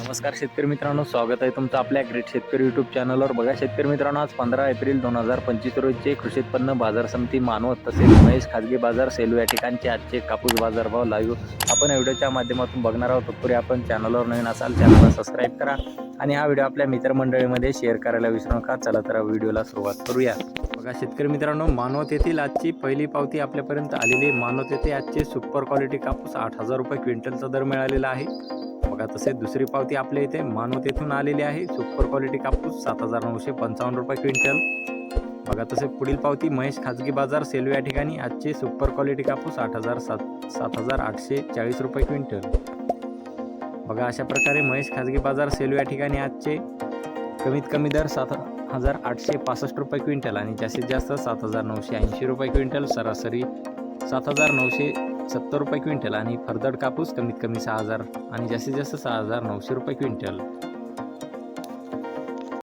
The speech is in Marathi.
नमस्कार शेतकरी मित्रांनो स्वागत आहे तुमचं आपल्या ग्रेट शेतकरी युट्यूब चॅनलवर बघा शेतकरी मित्रांनो आज पंधरा एप्रिल दोन हजार पंचवीस रोजीचे कृषी उत्पन्न बाजार समिती मानवत तसेच महेश खाजगी बाजार सेलू या ठिकाणचे आजचे कापूस बाजारभाव लाईव्ह आपण या व्हिडिओच्या माध्यमातून बघणार आहोत. तत्पूर्वी आपण चॅनलवर नवीन असाल चॅनलला सबस्क्राईब करा आणि हा व्हिडिओ आपल्या मित्रमंडळीमध्ये शेअर करायला विसरू नका. चला तर व्हिडिओला सुरुवात करूया. बघा शेतकरी मित्रांनो मानवत येथील आजची पहिली पावती आपल्यापर्यंत आलेली मानवत येथे आजचे सुपर क्वालिटी कापूस आठ हजार रुपये क्विंटलचा दर मिळालेला आहे. बघा तसेच दुसरी पावती आपल्या इथे मानवत येथून आलेली आहे. सुपर क्वालिटी कापूस सात हजार नऊशे पंचावन्न रुपये क्विंटल. बघा तसे पुढील पावती महेश खाजगी बाजार सेलू या ठिकाणी. आजचे सुपर क्वालिटी कापूस आठ हजार सात सात हजार आठशे चाळीस रुपये क्विंटल. बघा अशा प्रकारे महेश खाजगी बाजार सेलू या ठिकाणी आजचे कमीत कमी दर सात हजार आठशे पासष्ट रुपये क्विंटल आणि जास्तीत जास्त सात हजार नऊशे ऐंशी रुपये क्विंटल. सरासरी सात हजार नऊशे सत्तर रुपये क्विंटल आणि फरदड कापूस कमीत कमी सहा हजार आणि जास्तीत जास्त सहा हजार नऊशे रुपये क्विंटल.